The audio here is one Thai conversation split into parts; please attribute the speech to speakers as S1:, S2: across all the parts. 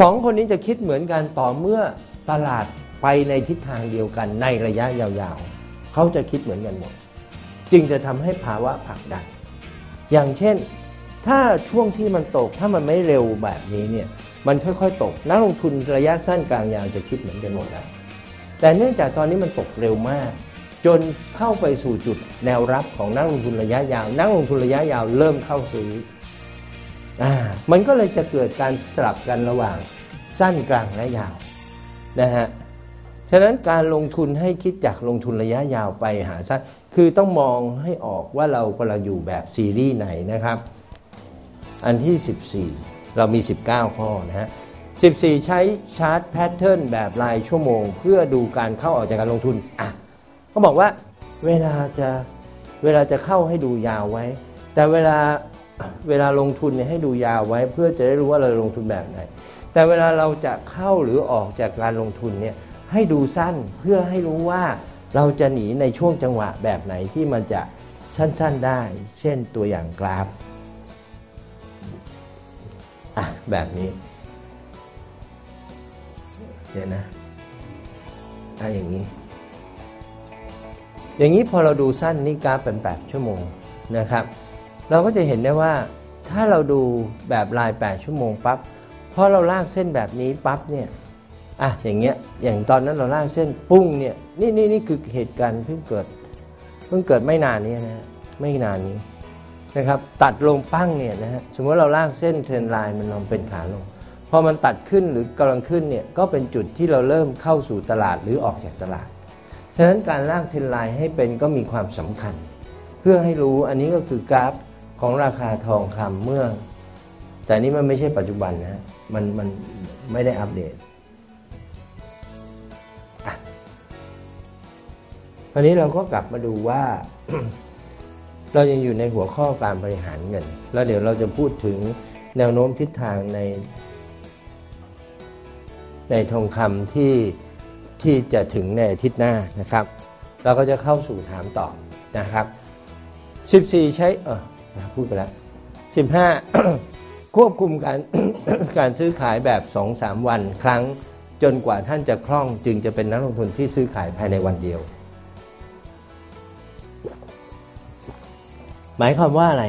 S1: สองคนนี้จะคิดเหมือนกันต่อเมื่อตลาดไปในทิศทางเดียวกันในระยะยาวๆ เขาจะคิดเหมือนกันหมด จึงจะทำให้ภาวะผักดัน อย่างเช่น ถ้าช่วงที่มันตกถ้ามันไม่เร็วแบบนี้เนี่ยมันค่อยๆ ตก นักลงทุนระยะสั้นกลางยาวจะคิดเหมือนกันหมดแล้วแต่เนื่องจากตอนนี้มันตกเร็วมาก จนเข้าไปสู่จุดแนวรับของนักลงทุนระยะยาว นักลงทุนระยะยาวเริ่มเข้าซื้ออ่า มันก็เลยจะเกิดการสลับกันระหว่างสั้นกลางและยาวนะฮะฉะนั้นการลงทุนให้คิดจากลงทุนระยะยาวไปหาสั้นคือต้องมองให้ออกว่าเรากำลังอยู่แบบซีรีส์ไหนนะครับ อันที่ 14 เรามี 19 ข้อนะฮะ 14 ใช้ชาร์ตแพทเทิร์นแบบรายชั่วโมง เพื่อดูการเข้าออกจากการลงทุนอะเขาบอกว่าเวลาจะเวลาจะเข้าให้ดูยาวไว้ แต่เวลา เวลาลงทุนเนี่ยให้ดูยาวไว้เพื่อจะได้รู้ว่าเราลงทุนแบบไหน แต่เวลาเราจะเข้าหรือออกจากการลงทุนเนี่ยให้ดูสั้นเพื่อให้รู้ว่าเราจะหนีในช่วงจังหวะแบบไหนที่มันจะสั้นๆได้ เช่นตัวอย่างกราฟอะแบบนี้เดี๋ยวนะอะอย่างนี้ อย่างนี้พอเราดูสั้นนี่กราฟเป็น 8 ชั่วโมงนะครับ เราก็จะเห็นได้ว่าถ้าเราดูแบบลาย 8 ชั่วโมงปั๊บพอเราลากเส้นแบบนี้ปั๊บเนี่ยอะอย่างเงี้ยอย่างตอนนั้นเราลากเส้นปุ้งเนี่ยนี่นี่นี่คือเหตุการณ์เพิ่งเกิดเพิ่งเกิดไม่นานนี้นะฮะไม่นานนี้นะครับ ตัดลงปั้งเนี่ยนะฮะสมมติเราลากเส้นเทรนไลน์มันลงเป็นขาลงพอมันตัดขึ้นหรือกำลังขึ้นเนี่ยก็เป็นจุดที่เราเริ่มเข้าสู่ตลาดหรือออกจากตลาดฉะนั้นการลากเทรนไลน์ให้เป็นก็มีความสำคัญ เพื่อให้รู้อันนี้ก็คือกราฟ ของราคาทองคำเมื่อ แต่นี้มันไม่ใช่ปัจจุบันนะมันมันไม่ได้อัปเดตอะคราวนี้เราก็กลับมาดูว่า เรายังอยู่ในหัวข้อการบริหารเงิน แล้วเดี๋ยวเราจะพูดถึงแนวโน้มทิศทางใน ในทองคำที่ที่จะถึงในอาทิตย์หน้านะครับ เราก็จะเข้าสู่ถามตอบนะครับ 14 ใช้เออ พูดไปแล้ว15ควบคุมการการซื้อขายแบบ2-3วันครั้งจนกว่าท่านจะคล่องจึงจะเป็นนักลงทุนที่ซื้อขายภายในวันเดียว หมายความว่าอะไร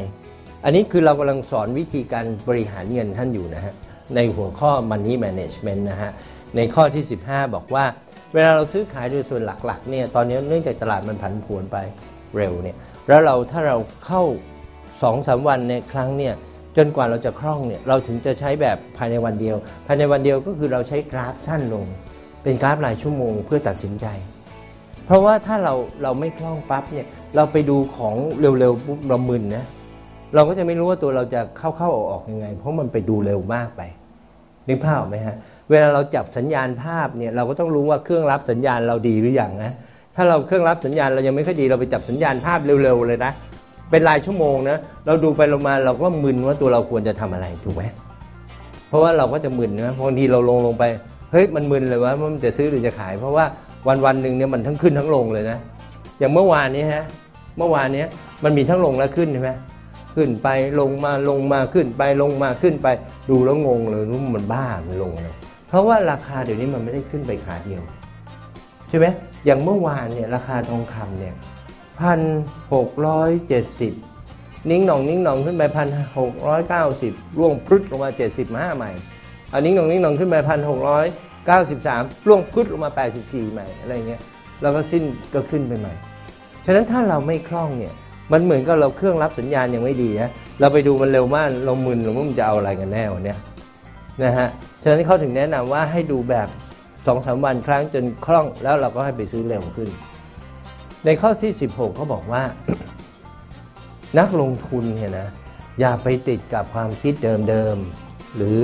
S1: อันนี้คือเรากำลังสอนวิธีการบริหารเงินท่านอยู่นะฮะ ในหัวข้อ Money Management นะฮะ ในข้อที่ 15 บอกว่า เวลาเราซื้อขายโดยส่วนหลักๆเนี่ยตอนนี้เนื่องจากตลาดมันผันผวนไปเร็วเนี่ยแล้วเราถ้าเราเข้า 2-3วันในครั้งเนี่ยจนกว่าเราจะคล่องเนี่ยเราถึงจะใช้แบบภายในวันเดียว ภายในวันเดียวก็คือเราใช้กราฟสั้นลง เป็นกราฟรายชั่วโมงเพื่อตัดสินใจ เพราะว่าถ้าเราเราไม่คล่องปั๊บเนี่ยเราไปดูของเร็วๆปุ๊บเรามึนนะเราก็จะไม่รู้ว่าตัวเราจะเข้าเข้าออกออกยังไง เพราะมันไปดูเร็วมากไปนึกภาพไหมฮะเวลาเราจับสัญญาณภาพเนี่ยเราก็ต้องรู้ว่าเครื่องรับสัญญาณเราดีหรืออยังนะถ้าเราเครื่องรับสัญญาณเรายังไม่ค่อยดีเราไปจับสัญญาณภาพเร็วๆเลยนะ เป็นรายชั่วโมงนะเราดูไปลงมาเราก็มึนว่าตัวเราควรจะทำอะไรถูกไหมเพราะว่าเราก็จะมึนนะบางทีเราลงลงไปเฮ้ยมันมึนเลยว่ามันจะซื้อหรือจะขาย เพราะว่าวันวันหนึ่งเนี่ยมันทั้งขึ้นทั้งลงเลยนะ อย่างเมื่อวานนี้ฮะเมื่อวานนี้มันมีทั้งลงและขึ้นใช่ไหมขึ้นไปลงมาลงมาขึ้นไปลงมาขึ้นไป ดูแล้วงงเลยรู้มันบ้ามันลงเลยเพราะว่าราคาเดี๋ยวนี้มันไม่ได้ขึ้นไปขาเดียว ใช่ไหมอย่างเมื่อวานเนี่ยราคาทองคำเนี่ย พันหกร้อยเจ็ดสิบนิ้งหน่องนิ้งหน่องขึ้นไปพันหกร้อยเก้าสิบร่วงพรึดลงมาเจ็ดสิบห้าใหม่อานิ้งหน่องนิ้งหน่องขึ้นไปพันหกร้อยเก้าสิบสามร่วงพรึดลงมาแปดสิบสี่ใหม่อะไรเงี้ยแล้วก็สิ้นก็ขึ้นไปใหม่ ฉะนั้นถ้าเราไม่คล่องเนี่ยมันเหมือนกับเราเครื่องรับสัญญาณยังไม่ดีนะเราไปดูมันเร็วมากเรามึนหรือว่ามันจะเอาอะไรกันแน่วันนี้นะฮะฉะนั้นเขาถึงแนะนำว่าให้ดูแบบสองสามวันครั้งจนคล่องแล้วเราก็ให้ไปซื้อเร็วขึ้น ในข้อที่ 16เขาบอกว่า นักลงทุนเนี่ยนะอย่าไปติดกับความคิดเดิมๆหรือ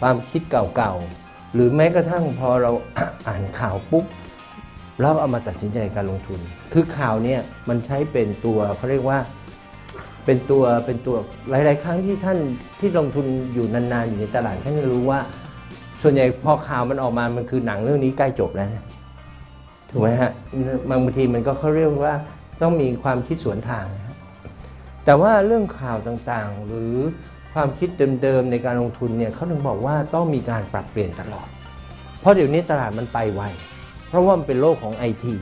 S1: ความคิดเก่าๆหรือแม้กระทั่งพอเราอ่านข่าวปุ๊บแล้วเอามาตัดสินใจการลงทุน คือข่าวเนี่ยมันใช้เป็นตัวเขาเรียกว่าเป็นตัวเป็นตัวหลาย ๆ ครั้งที่ท่านที่ลงทุนอยู่นานๆอยู่ในตลาดท่านจะรู้ว่า ส่วนใหญ่พอข่าวมันออกมามันคือหนังเรื่องนี้ใกล้จบแล้วนะ ถูกไหมฮะบางทีมันก็เขาเรียกว่าต้องมีความคิดสวนทางนะแต่ว่าเรื่องข่าวต่างๆ หรือความคิดเดิมๆในการลงทุนเนี่ยเขาถึงบอกว่าต้องมีการปรับเปลี่ยนตลอด เพราะเดี๋ยวนี้ตลาดมันไปไวเพราะว่ามันเป็นโลกของไอที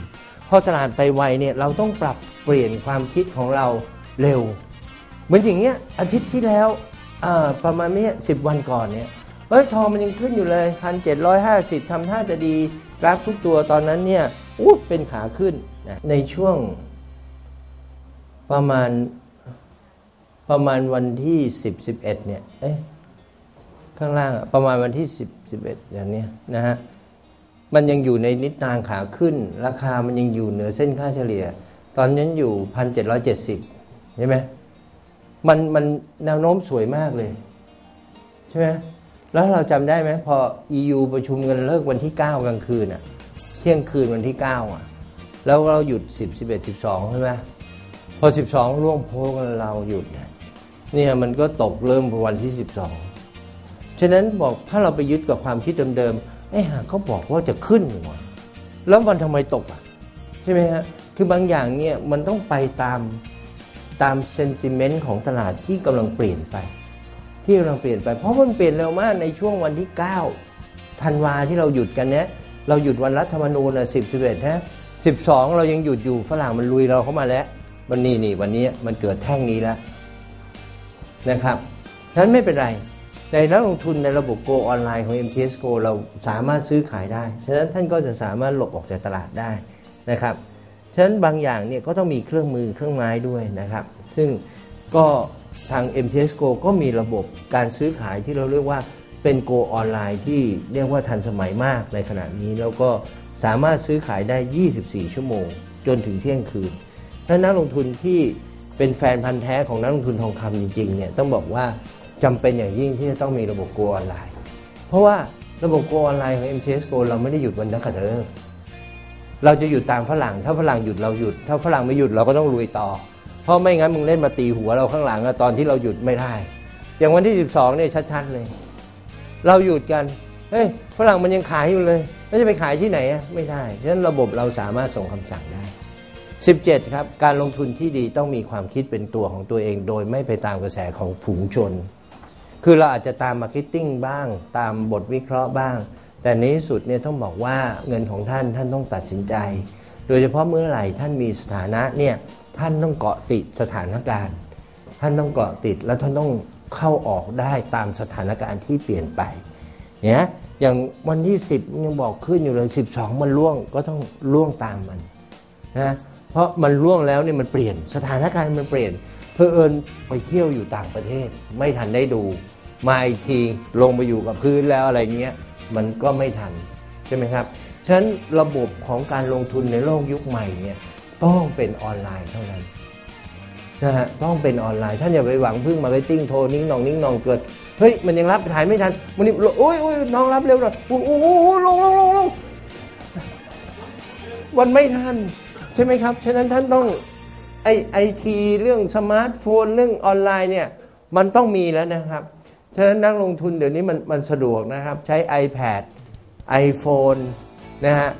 S1: พอตลาดไปไวเนี่ยเราต้องปรับเปลี่ยนความคิดของเราเร็ว เหมือนอย่างเงี้ยอาทิตย์ที่แล้วประมาณเนี้สิบวันก่อนเนี่ยเอ้ยทองมันยังขึ้นอยู่เลยพันเจ็ดร้อยห้าสิบทำท่าจะดี กราฟทุกตัวตอนนั้นเนี่ยอู้เป็นขาขึ้นนะในช่วงประมาณประมาณวันที่สิบสิบเอ็ดเนี่ยเอ๊ะข้างล่างอะประมาณวันที่สิบสิบเอ็ดอย่างเนี้ยนะฮะมันยังอยู่ในนิดนางขาขึ้น ราคามันยังอยู่เหนือเส้นค่าเฉลี่ย ตอนนั้นอยู่พันเจ็ดร้อยเจ็ดสิบใช่ไหมมันมันแนวโน้มสวยมากเลย ใช่ไหม แล้วเราจำได้ไหมพอ EU ประชุมกันเลิกวันที่ 9 กลางคืนอะเที่ยงคืนวันที่ 9 อะ แล้วเราหยุด 10 11 12 ใช่ไหมพอ 12ร่วงโพกันเราหยุดเนี่ยมันก็ตกเริ่มวันที่ 12 ฉะนั้นบอกถ้าเราไปยึดกับความคิดเดิมๆไอ้ห่าเขาบอกว่าจะขึ้นอยู่วะแล้วมันทำไมตกอะ ใช่ไหมฮะ คือบางอย่างเนี่ยมันต้องไปตามตามเซนติเมนต์ของตลาดที่กำลังเปลี่ยนไป ที่กำลังเปลี่ยนไป เพราะมันเปลี่ยนเร็วมากในช่วงวันที่9ธันวาที่เราหยุดกันเนี้ยเราหยุดวันรัฐธรรมนูญอะสิบสิบเอ็ดนะสิบสองเรายังหยุดอยู่ฝรั่งมันลุยเราเข้ามาแล้ววันนี้นี่วันนี้มันเกิดแท่งนี้แล้วนะครับฉะนั้นไม่เป็นไร ในนักลงทุนในระบบ Go ออนไลน์ของ MTS Go เราสามารถซื้อขายได้ ฉะนั้นท่านก็จะสามารถหลบออกจากตลาดได้นะครับ ฉะนั้นบางอย่างเนี่ยก็ต้องมีเครื่องมือเครื่องไม้ด้วยนะครับ ซึ่งก็ทาง MTS Go ก็มีระบบการซื้อขายที่เราเรียกว่าเป็น Go ออนไลน์ที่เรียกว่าทันสมัยมากในขณะนี้ แล้วก็สามารถซื้อขายได้ 24 ชั่วโมง จนถึงเที่ยงคืน ถ้านักลงทุนที่เป็นแฟนพันธ์แท้ของนักลงทุนทองคำจริงๆเนี่ยต้องบอกว่าจำเป็นอย่างยิ่งที่จะต้องมีระบบ Go ออนไลน์ เพราะว่าระบบ Go ออนไลน์ของ MTS Go เราไม่ได้หยุดวันนักขัตฤกษ์เราจะหยุดตามฝรั่ง ถ้าฝรั่งหยุดเราหยุด ถ้าฝรั่งไม่หยุดเราก็ต้องลุยต่อ เพราะไม่งั้นมึงเล่นมาตีหัวเราข้างหลังอะตอนที่เราหยุดไม่ได้ อย่างวันที่ 12เนี่ยชัดๆเลย เราหยุดกันเฮ้ยฝรั่งมันยังขายอยู่เลยแล้วจะไปขายที่ไหนอะไม่ได้ฉะนั้นระบบเราสามารถส่งคำสั่งได้ 17 ครับ การลงทุนที่ดีต้องมีความคิดเป็นตัวของตัวเอง โดยไม่ไปตามกระแสของฝูงชน คือเราอาจจะตามมาร์เก็ตติ้งบ้าง ตามบทวิเคราะห์บ้าง แต่ในที่สุดเนี่ยต้องบอกว่าเงินของท่านท่านต้องตัดสินใจ โดยเฉพาะเมื่อไหร่ท่านมีสถานะเนี่ยท่านต้องเกาะติดสถานการณ์ ท่านต้องเกาะติดแล้วท่านต้องเข้าออกได้ตามสถานการณ์ที่เปลี่ยนไปเนี่ยอย่างวันที่ 10 ยังบอกขึ้นอยู่เลย 12 มันล่วงก็ต้องล่วงตามมันนะเพราะมันล่วงแล้วเนี่ยมันเปลี่ยนสถานการณ์มันเปลี่ยนเพอเอิญไปเที่ยวอยู่ต่างประเทศ ไม่ทันได้ดูมาอีกทีลงไปอยู่กับพื้นแล้วอะไรเงี้ยมันก็ไม่ทันใช่ไหมครับ ฉะนั้นระบบของการลงทุนในโลกยุคใหม่เนี่ยต้องเป็นออนไลน์เท่านั้นนะฮะต้องเป็นออนไลน์ท่านอย่าไปหวังพึ่งมาร์เก็ตติ้งโทรนิ่งนองนิ่งนองเกิดเฮ้ยมันยังรับขายไม่ทันมันนี่โอ้ยโอ้ยน้องรับเร็วหน่อยโอ้โหลงลงลงลงวันไม่ทันใช่ไหมครับฉะนั้นท่านต้องไอไอทีเรื่องสมาร์ทโฟนเรื่องออนไลน์เนี่ยมันต้องมีแล้วนะครับฉะนั้นนักลงทุนเดี๋ยวนี้มันมันสะดวกนะครับ ใช้ iPad iPhone นะฮะ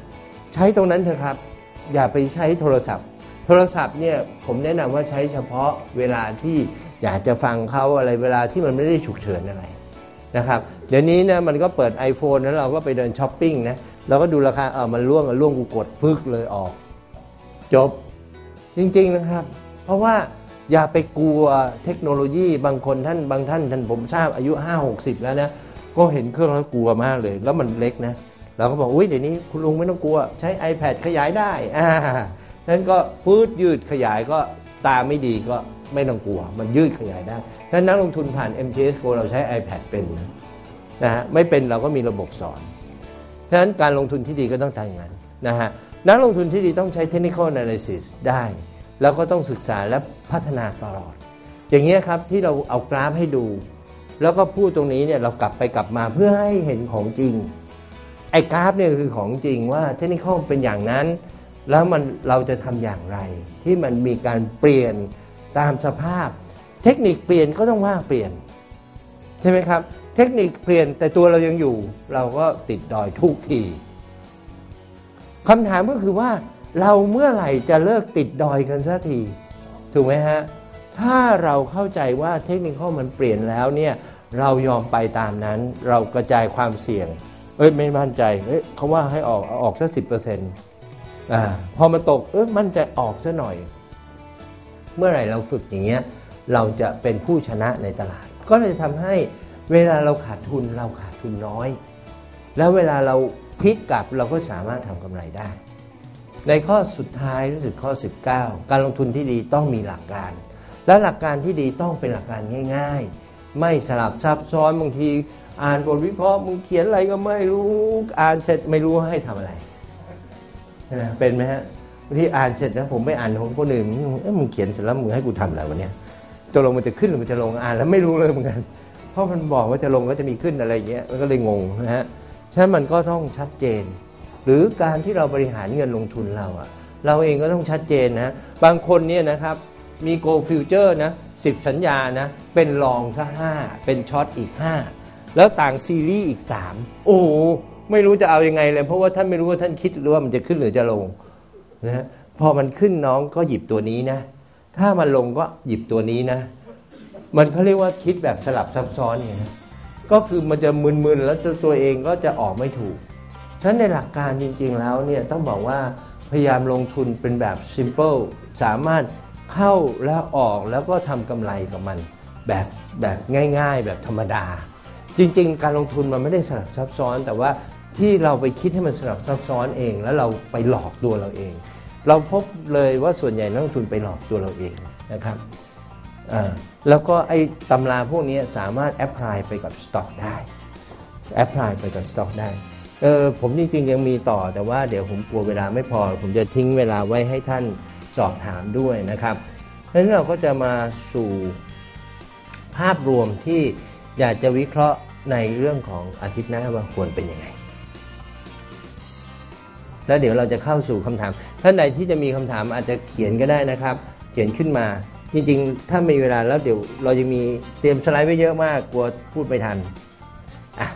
S1: ใช้ตรงนั้นเถอะครับ อย่าไปใช้โทรศัพท์ โทรศัพท์เนี่ยผมแนะนำว่าใช้เฉพาะเวลาที่อยากจะฟังเขาอะไรเวลาที่มันไม่ได้ฉุกเฉินอะไรนะครับเดี๋ยวนี้นะมันก็เปิด iPhone แล้วเราก็ไปเดินช้อปปิ้งนะเราก็ดูราคาเออมันล่วงล่วงกูกดพึกเลยออก จบจริงๆนะครับ เพราะว่าอย่าไปกลัวเทคโนโลยีบางคนท่านบางท่านท่านผมทราบอายุ 5 60 แล้วนะ ก็เห็นเครื่องแล้วกลัวมากเลย แล้วมันเล็กนะ เราก็บอกอุ้ยเดี๋ยวนี้คุณลุงไม่ต้องกลัว ใช้ iPad ขยายได้อ่านั้นก็พืดยืดขยายก็ตาไม่ดีก็ไม่ต้องกลัว มันยืดขยายได้ถ้านักลงทุนผ่าน MTS Go เราใช้ iPad เป็นนะนะฮะไม่เป็นเราก็มีระบบสอนฉะนั้นการลงทุนที่ดีก็ต้องทำอย่างนั้นนะฮะนักลงทุนที่ดีต้องใช้ technical analysis ได้ แล้วก็ต้องศึกษาและพัฒนาตลอด อย่างนี้ยครับที่เราเอากราฟให้ดู แล้วก็พูดตรงนี้เนี่ยเรากลับไปกลับมาเพื่อให้เห็นของจริง ไอ้กราฟเนี่ยคือของจริงว่าเทคนิคเป็นอย่างนั้น แล้วมันเราจะทำอย่างไร ที่มันมีการเปลี่ยนตามสภาพ เทคนิคเปลี่ยนก็ต้องว่าเปลี่ยน ใช่ไหมครับ เทคนิคเปลี่ยนแต่ตัวเรายังอยู่ เราก็ติดดอยทุกทีคำถามก็คือว่าเราเมื่อไหร่จะเลิกติดดอยกันสักทีถูกไหมฮะถ้าเราเข้าใจว่าเทคนิคมันเปลี่ยนแล้วเนี่ยเรายอมไปตามนั้น เรากระจายความเสี่ยง เอ้ยไม่มั่นใจเอ้ยเขาว่าให้ออกออกสักสิบเปอร์เซ็นต์อ่าพอมาตกเอ้ยมั่นใจออกซะหน่อย เมื่อไหร่เราฝึกอย่างเงี้ยเราจะเป็นผู้ชนะในตลาด ก็เลยทำให้เวลาเราขาดทุนเราขาดทุนน้อย แล้วเวลาเราพลิกกลับเราก็สามารถทำกำไรได้ ในข้อสุดท้ายรู้สึกข้อ 19 การลงทุนที่ดีต้องมีหลักการ และหลักการที่ดีต้องเป็นหลักการง่าย ๆ ไม่สลับซับซ้อนบางที อ่านบทวิเคราะห์มึงเขียนอะไรก็ไม่รู้อ่านเสร็จไม่รู้ให้ทำอะไรนะเป็นไหมฮะที่อ่านเสร็จนะผมไปอ่านของคนอื่นเอ้ยมึงเขียนเสร็จแล้วมึงให้กูทำอะไรวะเนี่ยตกลงมันจะขึ้นหรือมันจะลงอ่านแล้วไม่รู้เลยเหมือนกัน เพราะมันบอกว่าจะลงก็จะมีขึ้นอะไรอย่างเงี้ยมันก็เลยงงนะฮะฉะนั้นมันก็ต้องชัดเจน หรือการที่เราบริหารเงินลงทุนเราอะเราเองก็ต้องชัดเจนนะบางคนเนี่ยนะครับมี Go Future นะสิบสัญญานะเป็นลองซะห้าเป็นช็อตอีก5 แล้วต่างซีรีส์อีก 3 โอ้ไม่รู้จะเอายังไงเลย เพราะว่าท่านไม่รู้ว่าท่านคิดหรือว่ามันจะขึ้นหรือจะลงนะพอมันขึ้นน้องก็หยิบตัวนี้นะ ถ้ามันลงก็หยิบตัวนี้นะ มันเขาเรียกว่าคิดแบบสลับซับซ้อนเนี่ยนะก็คือมันจะมึนๆแล้วตัวเองก็จะออกไม่ถูกฉะนั้นในหลักการจริงๆแล้วเนี่ยต้องบอกว่าพยายามลงทุนเป็นแบบ simple สามารถเข้าแล้วออกแล้วก็ทำกำไรกับมัน แบบแบบง่าย ๆ แบบธรรมดา จริง ๆ การลงทุนมันไม่ได้สลับซับซ้อน แต่ว่าที่เราไปคิดให้มันสลับซับซ้อนเอง แล้วเราไปหลอกตัวเราเอง เราพบเลยว่าส่วนใหญ่นักลงทุนไปหลอกตัวเราเองนะครับแล้วก็ไอ้ตำราพวกนี้สามารถแอพพลายไปกับสต็อกได้แอพพลายไปกับสต็อกได้เออผมจริงๆยังมีต่อแต่ว่าเดี๋ยวผมกลัวเวลาไม่พอ ผมจะทิ้งเวลาไว้ให้ท่านสอบถามด้วยนะครับเพราะนั้นเราก็จะมาสู่ภาพรวมที่อยากจะวิเคราะห์ ในเรื่องของอาทิตย์หน้าว่าควรเป็นยังไง แล้วเดี๋ยวเราจะเข้าสู่คำถาม ท่านใดที่จะมีคำถามอาจจะเขียนก็ได้นะครับ เขียนขึ้นมา จริงๆ ถ้ามีเวลาแล้วเดี๋ยวเราจะมีเตรียมสไลด์ไว้เยอะมากกลัวพูดไม่ทันอะ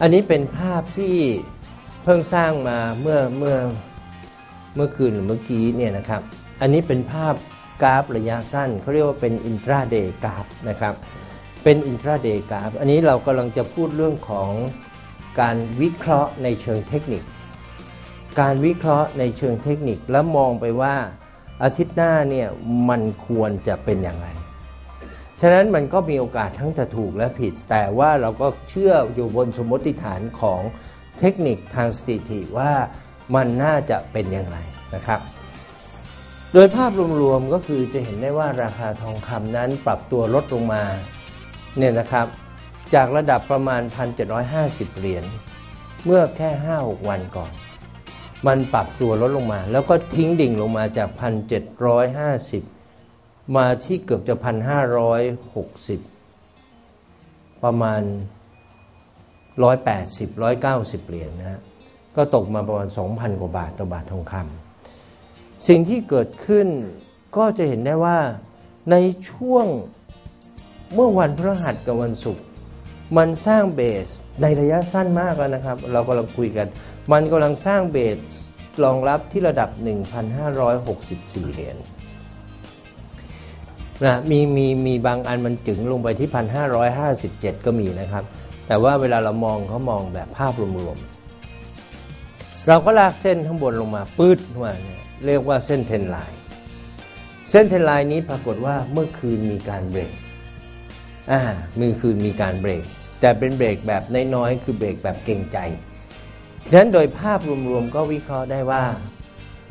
S1: อันนี้เป็นภาพที่เพิ่งสร้างมาเมื่อเมื่อเมื่อคืนหรือเมื่อกี้เนี่ยนะครับ อันนี้เป็นภาพกราฟระยะสั้นเขาเรียกว่าเป็นอินทราเดย์กราฟนะครับ เป็นอินทราเดย์กราฟ อันนี้เรากำลังจะพูดเรื่องของการวิเคราะห์ในเชิงเทคนิค การวิเคราะห์ในเชิงเทคนิคแล้วมองไปว่าอาทิตย์หน้าเนี่ยมันควรจะเป็นอย่างไร ฉะนั้นมันก็มีโอกาสทั้งจะถูกและผิด แต่ว่าเราก็เชื่ออยู่บนสมมติฐานของเทคนิคทางสถิติว่ามันน่าจะเป็นอย่างไรนะครับ โดยภาพรวมๆก็คือจะเห็นได้ว่าราคาทองคำนั้นปรับตัวลดลงมา เนี่ยนะครับจากระดับประมาณ 1,750 เหรียญเมื่อแค่ 5-6 วันก่อน มันปรับตัวลดลงมา แล้วก็ทิ้งดิ่งลงมาจาก 1,750 มาที่เกือบจะ 1,560 ประมาณ 180 190 เหรียญนะฮะก็ตกมาประมาณ 2,000 กว่าบาทต่อบาททองคำสิ่งที่เกิดขึ้นก็จะเห็นได้ว่าในช่วง เมื่อวันพฤหัสกับวันศุกร์มันสร้างเบสในระยะสั้นมากแล้วนะครับ เรากำลังคุยกัน มันกำลังสร้างเบสรองรับที่ระดับ 1,564 เหรียญนะมีมีมีบางอันมันจึงลงไปที่ 1,557 ก็มีนะครับ แต่ว่าเวลาเรามองเขามองแบบภาพรวมๆ เราก็ลากเส้นข้างบนลงมาปืดมาเนี่ยเรียกว่าเส้นเทนไลน์ เส้นเทนไลน์นี้ปรากฏว่าเมื่อคืนมีการเบรก อ่ามือคืนมีการเบรก แต่เป็นเบรกแบบน้อยๆคือเบรกแบบเก่งใจฉะนั้นโดยภาพรวมๆก็วิเคราะห์ได้ว่า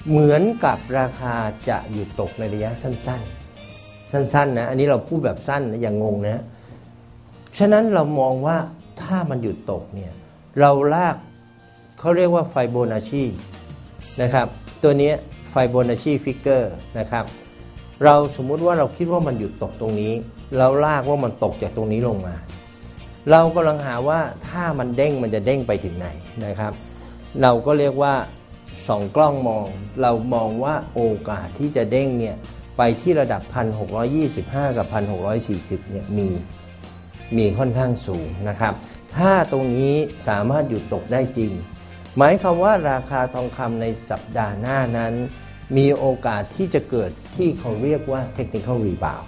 S1: เหมือนกับราคาจะหยุดตกในระยะสั้น ๆ สั้นๆนะอันนี้เราพูดแบบสั้นนะอย่างงงนะฉะนั้นเรามองว่าถ้ามันหยุดตกเนี่ยเราลากเขาเรียกว่าไฟโบนัชชีนะครับตัวนี้ไฟโบนัชชีฟิกเกอร์นะครับเราสมมุติว่าเราคิดว่ามันหยุดตกตรงนี้ เราลากว่ามันตกจากตรงนี้ลงมา เรากำลังหาว่าถ้ามันเด้งมันจะเด้งไปถึงไหนนะครับ เราก็เรียกว่าสองกล้องมอง เรามองว่าโอกาสที่จะเด้งเนี่ยไปที่ระดับ 1,625 กับ 1,640 เนี่ยมีมีค่อนข้างสูงนะครับ ถ้าตรงนี้สามารถหยุดตกได้จริง หมายความว่าราคาทองคำในสัปดาห์หน้านั้น มีโอกาสที่จะเกิดที่เขาเรียกว่า technical rebound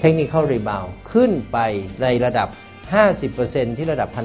S1: เทคนิคเข้ารีบาวขึ้นไปในระดับ 50%ที่ระดับพัน